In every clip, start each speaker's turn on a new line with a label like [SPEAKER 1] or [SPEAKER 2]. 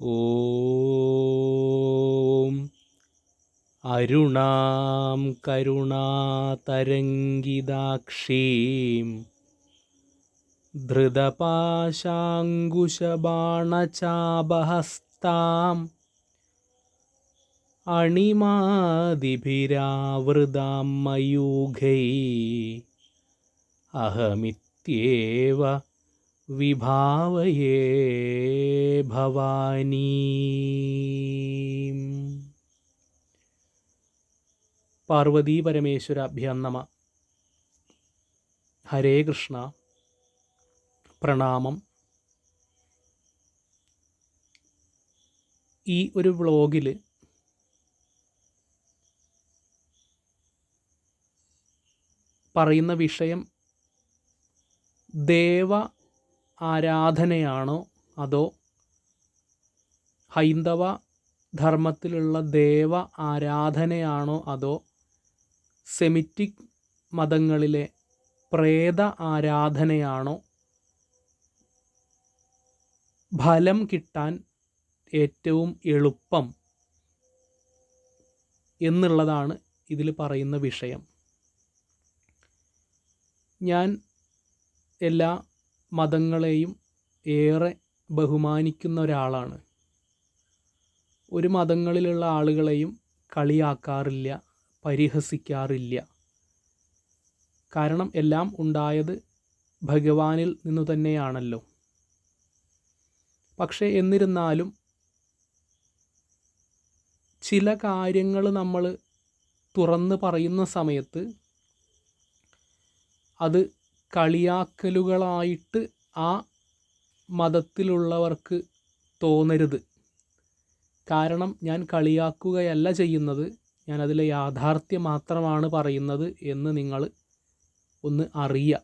[SPEAKER 1] ഓം അരുണാം കരുണാതരംഗിതാക്ഷീം ധൃതപാശാങ്കുശബാണചാപഹസ്താം അണിമാതിഭിരാവൃതാം മയൂഖൈ അഹമിത്യേവ വിഭാവയേ ഭവാനി പാർവതീ പരമേശ്വരാഭ്യാം നമ ഹരേ കൃഷ്ണ പ്രണാമം. ഈ ഒരു വ്ളോഗിൽ പറയുന്ന വിഷയം ദേവ ആരാധനയാണോ അതോ ഹൈന്ദവ ധർമ്മത്തിലുള്ള ദേവ ആരാധനയാണോ അതോ സെമിറ്റിക് മതങ്ങളിലെ പ്രേത ആരാധനയാണോ? ഫലം കിട്ടാൻ ഏറ്റവും എളുപ്പം എന്നുള്ളതാണ് ഇതിൽ പറയുന്ന വിഷയം. ഞാൻ എല്ലാ മതങ്ങളെയും ഏറെ ബഹുമാനിക്കുന്ന ഒരാളാണ്. ഒരു മതങ്ങളിലുള്ള ആളുകളെയും കളിയാക്കാറില്ല പരിഹസിക്കാറില്ല. കാരണം എല്ലാം ഉണ്ടായത് ഭഗവാനിൽ നിന്നു തന്നെയാണല്ലോ. പക്ഷേ എന്നിരുന്നാലും ചില കാര്യങ്ങൾ നമ്മൾ തുറന്ന് പറയുന്ന സമയത്ത് അത് കളിയാക്കലുകളായിട്ട് ആ മതത്തിലുള്ളവർക്ക് തോന്നരുത്. കാരണം ഞാൻ കളിയാക്കുകയല്ല ചെയ്യുന്നത് ഞാൻ അതിലെ യാഥാർത്ഥ്യം മാത്രമാണ് പറയുന്നത് എന്ന് നിങ്ങൾ ഒന്ന് അറിയുക.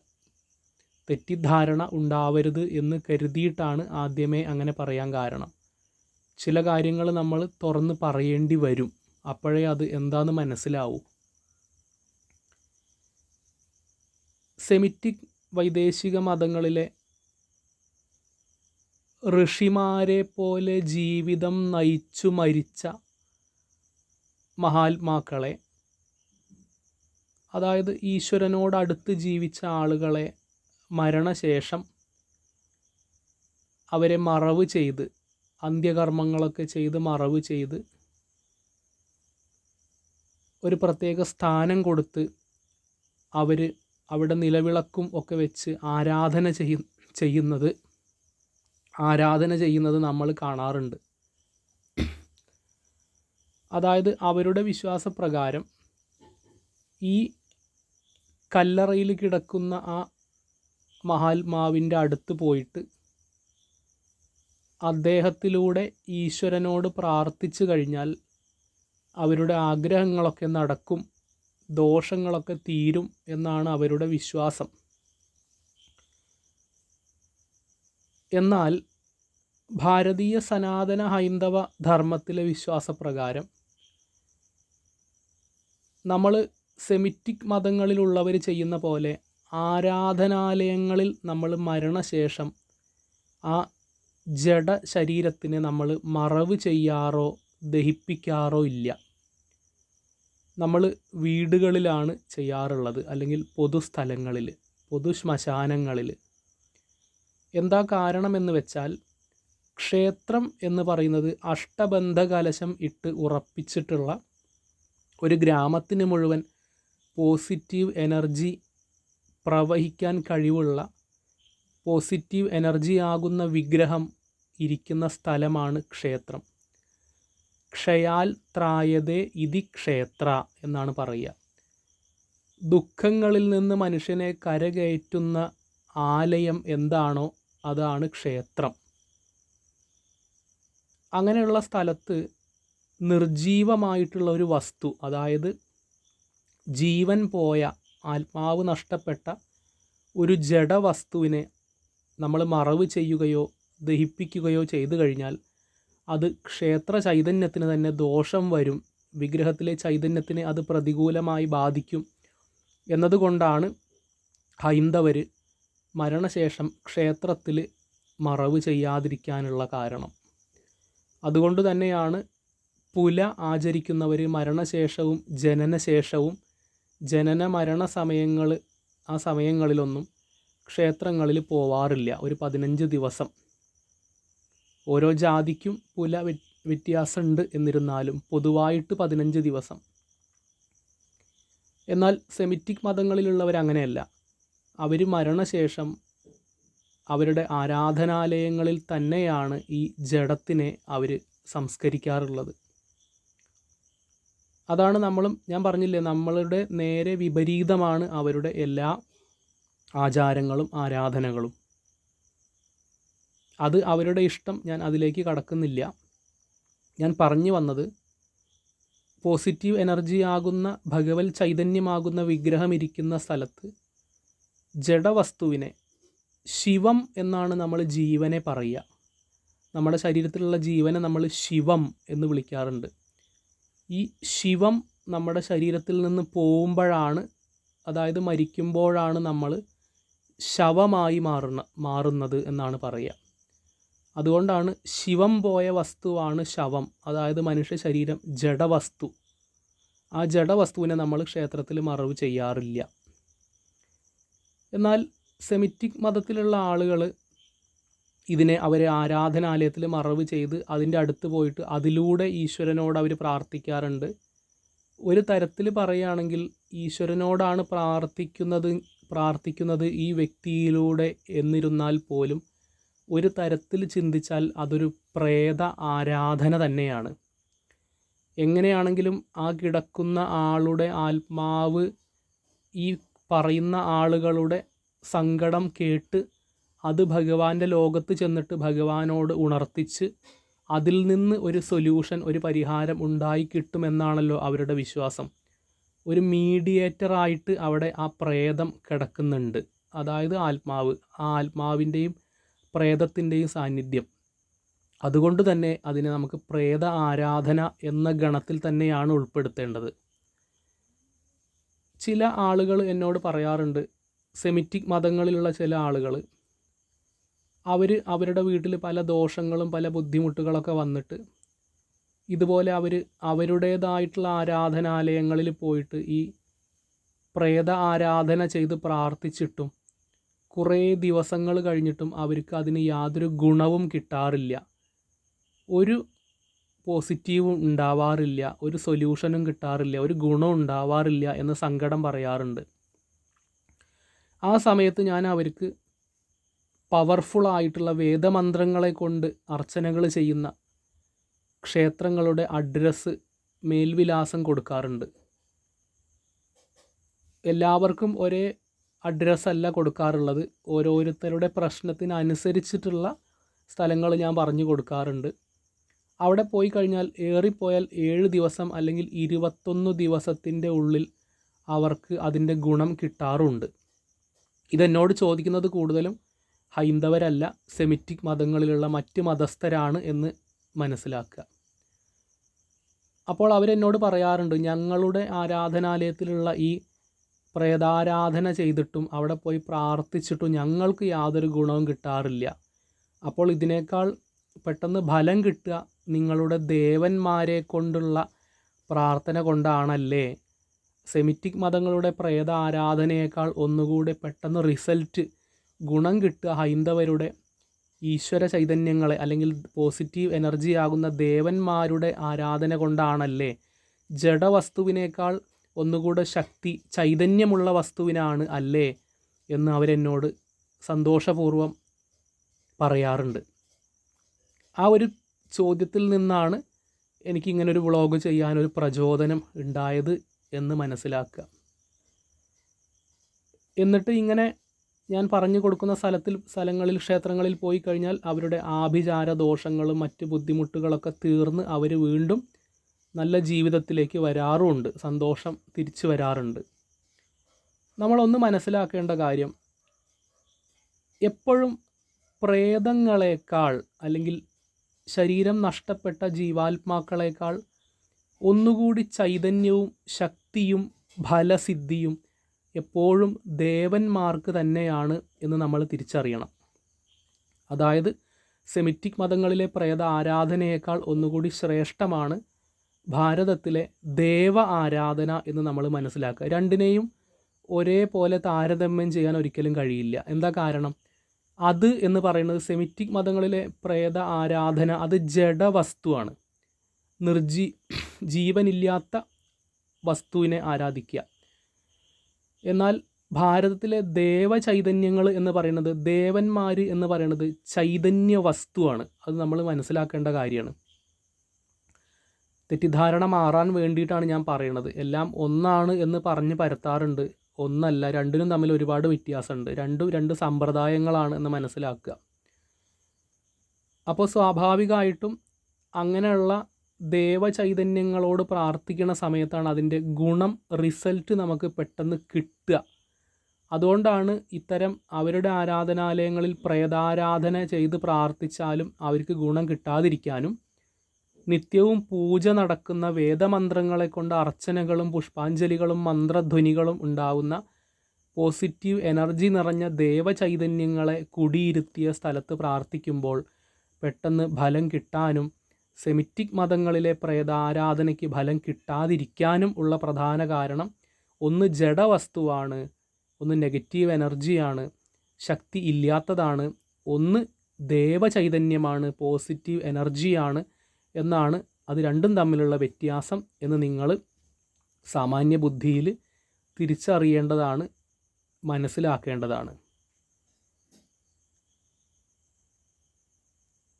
[SPEAKER 1] തെറ്റിദ്ധാരണ ഉണ്ടാവരുത് എന്ന് കരുതിയിട്ടാണ് ആദ്യമേ അങ്ങനെ പറയാൻ കാരണം. ചില കാര്യങ്ങൾ നമ്മൾ തുറന്ന് പറയേണ്ടി വരും. അപ്പോഴേ അത് എന്താണെന്ന് മനസ്സിലാവൂ. സെമിറ്റിക് വൈദേശിക മതങ്ങളിലെ ഋഷിമാരെ പോലെ ജീവിതം നയിച്ചു മരിച്ച മഹാത്മാക്കളെ അതായത് ഈശ്വരനോടടുത്ത് ജീവിച്ച ആളുകളെ മരണശേഷം അവരെ മറവ് ചെയ്ത് അന്ത്യകർമ്മങ്ങളൊക്കെ ചെയ്ത് മറവ് ചെയ്ത് ഒരു പ്രത്യേക സ്ഥാനം കൊടുത്ത് അവർ അവിടെ നിലവിളക്കും ഒക്കെ വെച്ച് ആരാധന ചെയ്യ ചെയ്യുന്നത് ആരാധന ചെയ്യുന്നത് നമ്മൾ കാണാറുണ്ട്. അതായത് അവരുടെ വിശ്വാസപ്രകാരം ഈ കല്ലറയിൽ കിടക്കുന്ന ആ മഹാത്മാവിന്റെ അടുത്ത് പോയിട്ട് അദ്ദേഹത്തിലൂടെ ഈശ്വരനോട് പ്രാർത്ഥിച്ചു കഴിഞ്ഞാൽ അവരുടെ ആഗ്രഹങ്ങളൊക്കെ നടക്കും. ദോഷങ്ങളൊക്കെ തീരും എന്നാണ് അവരുടെ വിശ്വാസം. എന്നാൽ ഭാരതീയ സനാതന ഹൈന്ദവ ധർമ്മത്തിലെ വിശ്വാസപ്രകാരം നമ്മൾ സെമിറ്റിക് മതങ്ങളിലുള്ളവർ ചെയ്യുന്ന പോലെ ആരാധനാലയങ്ങളിൽ നമ്മൾ മരണശേഷം ആ ജഡ ശരീരത്തിനെ നമ്മൾ മറവ് ചെയ്യാറോ ദഹിപ്പിക്കാറോ ഇല്ല. നമ്മൾ വീടുകളിലാണ് ചെയ്യാറുള്ളത്. അല്ലെങ്കിൽ പൊതുസ്ഥലങ്ങളിൽ പൊതു ശ്മശാനങ്ങളിൽ എന്താ കാരണമെന്ന് വെച്ചാൽ ക്ഷേത്രം എന്ന് പറയുന്നത് അഷ്ടബന്ധ കലശം ഇട്ട് ഉറപ്പിച്ചിട്ടുള്ള ഒരു ഗ്രാമത്തിന് മുഴുവൻ പോസിറ്റീവ് എനർജി പ്രവഹിക്കാൻ കഴിവുള്ള പോസിറ്റീവ് എനർജി ആകുന്ന വിഗ്രഹം ഇരിക്കുന്ന സ്ഥലമാണ് ക്ഷേത്രം. ക്ഷയാൽ ത്രായതേ ഇതി ക്ഷേത്ര എന്നാണ് പറയുക. ദുഃഖങ്ങളിൽ നിന്ന് മനുഷ്യനെ കരകയറ്റുന്ന ആലയം എന്താണോ അതാണ് ക്ഷേത്രം. അങ്ങനെയുള്ള സ്ഥലത്ത് നിർജീവമായിട്ടുള്ള ഒരു വസ്തു അതായത് ജീവൻ പോയ ആത്മാവ് നഷ്ടപ്പെട്ട ഒരു ജഡവസ്തുവിനെ നമ്മൾ മറവ് ചെയ്യുകയോ ദഹിപ്പിക്കുകയോ ചെയ്തു കഴിഞ്ഞാൽ അത് ക്ഷേത്ര ചൈതന്യത്തിന് തന്നെ ദോഷം വരും. വിഗ്രഹത്തിലെ ചൈതന്യത്തിന് അത് പ്രതികൂലമായി ബാധിക്കും എന്നതുകൊണ്ടാണ് ഹൈന്ദവർ മരണശേഷം ക്ഷേത്രത്തിൽ മറവ് ചെയ്യാതിരിക്കാനുള്ള കാരണം. അതുകൊണ്ട് തന്നെയാണ് പുല ആചരിക്കുന്നവർ മരണശേഷവും ജനനശേഷവും ജനന മരണ സമയങ്ങൾ ആ സമയങ്ങളിലൊന്നും ക്ഷേത്രങ്ങളിൽ പോവാറില്ല. ഒരു പതിനഞ്ച് ദിവസം. ഓരോ ജാതിക്കും പുല വ്യത്യാസമുണ്ട് എന്നിരുന്നാലും പൊതുവായിട്ട് പതിനഞ്ച് ദിവസം. എന്നാൽ സെമിറ്റിക് മതങ്ങളിലുള്ളവർ അങ്ങനെയല്ല. അവർ മരണശേഷം അവരുടെ ആരാധനാലയങ്ങളിൽ തന്നെയാണ് ഈ ജഡത്തിനെ അവർ സംസ്കരിക്കാറുള്ളത്. അതാണ് നമ്മളും ഞാൻ പറഞ്ഞില്ലേ നമ്മളുടെ നേരെ വിപരീതമാണ് അവരുടെ എല്ലാ ആചാരങ്ങളും ആരാധനകളും. അത് അവരുടെ ഇഷ്ടം ഞാൻ അതിലേക്ക് കടക്കുന്നില്ല. ഞാൻ പറഞ്ഞു വന്നത് പോസിറ്റീവ് എനർജി ആകുന്ന ഭഗവൽ ചൈതന്യമാകുന്ന വിഗ്രഹം ഇരിക്കുന്ന സ്ഥലത്ത് ജഡവസ്തുവിനെ ശിവം എന്നാണ് നമ്മൾ ജീവനെ പറയുക. നമ്മുടെ ശരീരത്തിലുള്ള ജീവനെ നമ്മൾ ശിവം എന്ന് വിളിക്കാറുണ്ട്. ഈ ശിവം നമ്മുടെ ശരീരത്തിൽ നിന്ന് പോകുമ്പോഴാണ് അതായത് മരിക്കുമ്പോഴാണ് നമ്മൾ ശവമായി മാറുന്ന മാറുന്നത് എന്നാണ് പറയുക. അതുകൊണ്ടാണ് ശിവം പോയ വസ്തുവാണ് ശവം അതായത് മനുഷ്യ ശരീരം ജഡവസ്തു. ആ ജഡവസ്തുവിനെ നമ്മൾ ക്ഷേത്രത്തിൽ മറവ് ചെയ്യാറില്ല. എന്നാൽ സെമിറ്റിക് മതത്തിലുള്ള ആളുകൾ ഇതിനെ അവരെ ആരാധനാലയത്തിൽ മറവ് ചെയ്ത് അതിന്റെ അടുത്ത് പോയിട്ട് അതിലൂടെ ഈശ്വരനോട് അവർ പ്രാർത്ഥിക്കാറുണ്ട്. ഒരു തരത്തിൽ പറയുകയാണെങ്കിൽ ഈശ്വരനോടാണ് പ്രാർത്ഥിക്കുന്നത് പ്രാർത്ഥിക്കുന്നത് ഈ വ്യക്തിയിലൂടെ എന്നിരുന്നാൽ പോലും ഒരു തരത്തിൽ ചിന്തിച്ചാൽ അതൊരു പ്രേത ആരാധന തന്നെയാണ്. എങ്ങനെയാണെങ്കിലും ആ കിടക്കുന്ന ആളുടെ ആത്മാവ് ഈ പറയുന്ന ആളുകളുടെ സങ്കടം കേട്ട് അത് ഭഗവാന്റെ ലോകത്ത് ചെന്നിട്ട് ഭഗവാനോട് ഉണർത്തിച്ച് അതിൽ നിന്ന് ഒരു സൊല്യൂഷൻ ഒരു പരിഹാരം ഉണ്ടായി കിട്ടുമെന്നാണല്ലോ അവരുടെ വിശ്വാസം. ഒരു മീഡിയേറ്ററായിട്ട് അവിടെ ആ പ്രേതം കിടക്കുന്നുണ്ട്. അതായത് ആത്മാവ്. ആ ആത്മാവിന്റെയും പ്രേതത്തിന്റെയും സാന്നിധ്യം. അതുകൊണ്ട് തന്നെ അതിനെ നമുക്ക് പ്രേത ആരാധന എന്ന ഗണത്തിൽ തന്നെയാണ് ഉൾപ്പെടുത്തേണ്ടത്. ചില ആളുകൾ എന്നോട് പറയാറുണ്ട് സെമിറ്റിക് മതങ്ങളിലുള്ള ചില ആളുകൾ അവർ അവരുടെ വീട്ടിൽ പല ദോഷങ്ങളും പല ബുദ്ധിമുട്ടുകളൊക്കെ വന്നിട്ട് ഇതുപോലെ അവർ അവരുടേതായിട്ടുള്ള ആരാധനാലയങ്ങളിൽ പോയിട്ട് ഈ പ്രേത ആരാധന ചെയ്ത് പ്രാർത്ഥിച്ചിട്ടും കുറേ ദിവസങ്ങൾ കഴിഞ്ഞിട്ടും അവർക്ക് അതിന് യാതൊരു ഗുണവും കിട്ടാറില്ല. ഒരു പോസിറ്റീവും ഉണ്ടാവാറില്ല ഒരു സൊല്യൂഷനും കിട്ടാറില്ല ഒരു ഗുണവും ഉണ്ടാവാറില്ല എന്ന് സങ്കടം പറയാറുണ്ട്. ആ സമയത്ത് ഞാൻ അവർക്ക് പവർഫുൾ ആയിട്ടുള്ള വേദമന്ത്രങ്ങളെ കൊണ്ട് അർച്ചനകൾ ചെയ്യുന്ന ക്ഷേത്രങ്ങളുടെ അഡ്രസ്സ് മേൽവിലാസം കൊടുക്കാറുണ്ട്. എല്ലാവർക്കും ഒരേ അഡ്രസ്സ് അല്ല കൊടുക്കാറുള്ളത്. ഓരോരുത്തരുടെ പ്രശ്നത്തിനനുസരിച്ചിട്ടുള്ള സ്ഥലങ്ങൾ ഞാൻ പറഞ്ഞു കൊടുക്കാറുണ്ട്. അവിടെ പോയി കഴിഞ്ഞാൽ ഏറിപ്പോയാൽ ഏഴ് ദിവസം അല്ലെങ്കിൽ ഇരുപത്തൊന്ന് ദിവസത്തിന്റെ ഉള്ളിൽ അവർക്ക് അതിന്റെ ഗുണം കിട്ടാറുണ്ട്. ഇതെന്നോട് ചോദിക്കുന്നത് കൂടുതലും ഹൈന്ദവരല്ല സെമിറ്റിക് മതങ്ങളിലുള്ള മറ്റ് മതസ്ഥരാണ് എന്ന് മനസ്സിലാക്കുക. അപ്പോൾ അവരെന്നോട് പറയാറുണ്ട് ഞങ്ങളുടെ ആരാധനാലയത്തിലുള്ള ഈ പ്രേതാരാധന ചെയ്തിട്ടും അവിടെ പോയി പ്രാർത്ഥിച്ചിട്ടും ഞങ്ങൾക്ക് യാതൊരു ഗുണവും കിട്ടാറില്ല. അപ്പോൾ ഇതിനേക്കാൾ പെട്ടെന്ന് ഫലം കിട്ടുക നിങ്ങളുടെ ദേവന്മാരെ കൊണ്ടുള്ള പ്രാർത്ഥന കൊണ്ടാണല്ലേ? സെമിറ്റിക് മതങ്ങളുടെ പ്രേത ആരാധനയേക്കാൾ ഒന്നുകൂടി പെട്ടെന്ന് റിസൾട്ട് ഗുണം കിട്ടുക ഹൈന്ദവരുടെ ഈശ്വര ചൈതന്യങ്ങളെ അല്ലെങ്കിൽ പോസിറ്റീവ് എനർജി ആകുന്ന ദേവന്മാരുടെ ആരാധന കൊണ്ടാണല്ലേ? ജഡവസ്തുവിനേക്കാൾ ഒന്നുകൂടെ ശക്തി ചൈതന്യമുള്ള വസ്തുവിനാണ് അല്ലേ എന്ന് അവരെന്നോട് സന്തോഷപൂർവം പറയാറുണ്ട്. ആ ഒരു ചോദ്യത്തിൽ നിന്നാണ് എനിക്കിങ്ങനൊരു വ്ളോഗ് ചെയ്യാനൊരു പ്രചോദനം ഉണ്ടായത് എന്ന് മനസ്സിലാക്കുക. എന്നിട്ട് ഇങ്ങനെ ഞാൻ പറഞ്ഞു കൊടുക്കുന്ന സ്ഥലത്തിൽ സ്ഥലങ്ങളിൽ ക്ഷേത്രങ്ങളിൽ പോയി കഴിഞ്ഞാൽ അവരുടെ ആഭിചാര ദോഷങ്ങളും മറ്റ് ബുദ്ധിമുട്ടുകളൊക്കെ തീർന്ന് അവർ വീണ്ടും നല്ല ജീവിതത്തിലേക്ക് വരാറുമുണ്ട്. സന്തോഷം തിരിച്ചു വരാറുണ്ട്. നമ്മളൊന്ന് മനസ്സിലാക്കേണ്ട കാര്യം എപ്പോഴും പ്രേതങ്ങളെക്കാൾ അല്ലെങ്കിൽ ശരീരം നഷ്ടപ്പെട്ട ജീവാത്മാക്കളെക്കാൾ ഒന്നുകൂടി ചൈതന്യവും ശക്തിയും ഫലസിദ്ധിയും എപ്പോഴും ദേവന്മാർക്ക് തന്നെയാണ് എന്ന് നമ്മൾ തിരിച്ചറിയണം. അതായത് സെമിറ്റിക് മതങ്ങളിലെ പ്രേത ആരാധനയേക്കാൾ ഒന്നുകൂടി ശ്രേഷ്ഠമാണ് ഭാരതത്തിലെ ദേവ ആരാധന എന്ന് നമ്മൾ മനസ്സിലാക്കുക. രണ്ടിനെയും ഒരേപോലെ താരതമ്യം ചെയ്യാൻ ഒരിക്കലും കഴിയില്ല. എന്താ കാരണം? അത് എന്ന് പറയുന്നത് സെമിറ്റിക് മതങ്ങളിലെ പ്രേത ആരാധന അത് ജഡവസ്തുവാണ് നിർജീ ജീവനില്ലാത്ത വസ്തുവിനെ ആരാധിക്കുക. എന്നാൽ ഭാരതത്തിലെ ദേവചൈതന്യങ്ങൾ എന്ന് പറയുന്നത് ദേവന്മാർ എന്ന് പറയുന്നത് ചൈതന്യ വസ്തുവാണ്. അത് നമ്മൾ മനസ്സിലാക്കേണ്ട കാര്യമാണ്. തെറ്റിദ്ധാരണ മാറാൻ വേണ്ടിയിട്ടാണ് ഞാൻ പറയണത്. എല്ലാം ഒന്നാണ് എന്ന് പറഞ്ഞ് പരത്താറുണ്ട്. ഒന്നല്ല രണ്ടിനും തമ്മിൽ ഒരുപാട് വ്യത്യാസമുണ്ട്. രണ്ടും രണ്ട് സമ്പ്രദായങ്ങളാണ് എന്ന് മനസ്സിലാക്കുക. അപ്പോൾ സ്വാഭാവികമായിട്ടും അങ്ങനെയുള്ള ദേവചൈതന്യങ്ങളോട് പ്രാർത്ഥിക്കുന്ന സമയത്താണ് അതിന്റെ ഗുണം റിസൾട്ട് നമുക്ക് പെട്ടെന്ന് കിട്ടുക. അതുകൊണ്ടാണ് ഇത്തരം അവരുടെ ആരാധനാലയങ്ങളിൽ പ്രേതാരാധന ചെയ്ത് പ്രാർത്ഥിച്ചാലും അവർക്ക് ഗുണം കിട്ടാതിരിക്കാനും നിത്യവും പൂജ നടക്കുന്ന വേദമന്ത്രങ്ങളെ കൊണ്ട് അർച്ചനകളും പുഷ്പാഞ്ജലികളും മന്ത്രധ്വനികളും ഉണ്ടാവുന്ന പോസിറ്റീവ് എനർജി നിറഞ്ഞ ദേവചൈതന്യങ്ങളെ കുടിയിരുത്തിയ സ്ഥലത്ത് പ്രാർത്ഥിക്കുമ്പോൾ പെട്ടെന്ന് ഫലം കിട്ടാനും സെമിറ്റിക് മതങ്ങളിലെ പ്രേതാരാധനയ്ക്ക് ഫലം കിട്ടാതിരിക്കാനും ഉള്ള പ്രധാന കാരണം ഒന്ന് ജഡവസ്തുവാണ് ഒന്ന് നെഗറ്റീവ് എനർജിയാണ് ശക്തി ഇല്ലാത്തതാണ് ഒന്ന് ദേവചൈതന്യമാണ് പോസിറ്റീവ് എനർജിയാണ് എന്നാണ് അത് രണ്ടും തമ്മിലുള്ള വ്യത്യാസം എന്ന് നിങ്ങൾ സാമാന്യ ബുദ്ധിയിൽ തിരിച്ചറിയേണ്ടതാണ് മനസ്സിലാക്കേണ്ടതാണ്.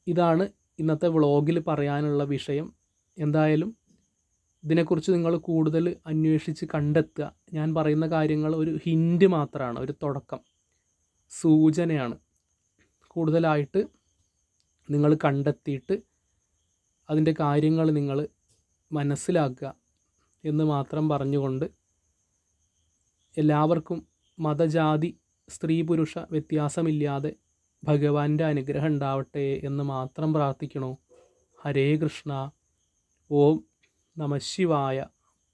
[SPEAKER 1] ഇതാണ് ഇന്നത്തെ വ്ളോഗിൽ പറയാനുള്ള വിഷയം. എന്തായാലും ഇതിനെക്കുറിച്ച് നിങ്ങൾ കൂടുതൽ അന്വേഷിച്ച് കണ്ടെത്തുക. ഞാൻ പറയുന്ന കാര്യങ്ങൾ ഒരു ഹിൻഡ് മാത്രമാണ് ഒരു തുടക്കം സൂചനയാണ്. കൂടുതലായിട്ട് നിങ്ങൾ കണ്ടെത്തിയിട്ട് അതിന്റെ കാര്യങ്ങൾ നിങ്ങൾ മനസ്സിലാക്കുക എന്ന് മാത്രം പറഞ്ഞുകൊണ്ട് എല്ലാവർക്കും മതജാതി സ്ത്രീ പുരുഷ വ്യത്യാസമില്ലാതെ ഭഗവാന്റെ അനുഗ്രഹം ഉണ്ടാവട്ടെ എന്ന് മാത്രം പ്രാർത്ഥിക്കണോ? ഹരേ കൃഷ്ണ. ഓം നമശിവായ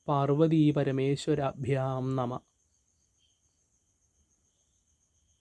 [SPEAKER 1] പാർവതീ പരമേശ്വരാഭ്യാം നമ.